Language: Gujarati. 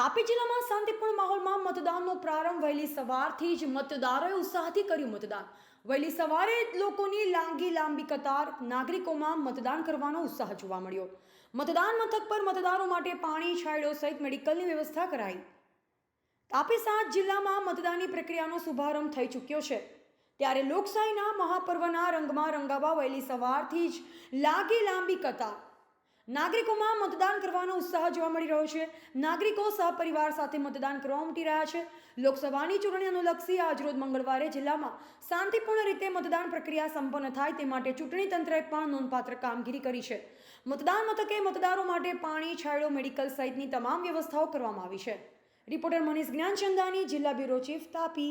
તાપી જિલ્લામાં શાંતિપૂર્ણ માહોલમાં મતદાનનો પ્રારંભ. વહેલી સવારથી જ મતદારોએ ઉત્સાહથી કર્યું મતદાન. વહેલી સવારે લોકોની લાંગી લાંબી કતાર નાગરિકોમાં મતદાન કરવાનો ઉત્સાહ જોવા મળ્યો. મતદાન મથક પર મતદારો માટે પાણી, છાંયડો સહિત મેડિકલની વ્યવસ્થા કરાઈ. તાપી સાત જિલ્લામાં મતદાનની પ્રક્રિયાનો શુભારંભ થઈ ચૂક્યો છે. ત્યારે લોકશાહીના મહાપર્વના રંગમાં રંગાવા વહેલી સવારથી જ લાગી લાંબી કતાર નાગરિકોમાં મતદાન કરવાનો ઉત્સાહ જોવા મળી રહ્યો છે. નાગરિકો સહપરિવાર સાથે મતદાન કરવા ઉમટી રહ્યા છે. લોકસભાની ચૂંટણી અનુલક્ષી આજરોજ મંગળવારે જિલ્લામાં શાંતિપૂર્ણ રીતે મતદાન પ્રક્રિયા સંપન્ન થાય તે માટે ચૂંટણી તંત્રએ પણ નોંધપાત્ર કામગીરી કરી છે. મતદાન મથકે મતદારો માટે પાણી, છાંયડો, મેડિકલ સહિતની તમામ વ્યવસ્થાઓ કરવામાં આવી છે. રિપોર્ટર મનીષ જ્ઞાનચંદાની જિલ્લા બ્યુરો ચીફ તાપી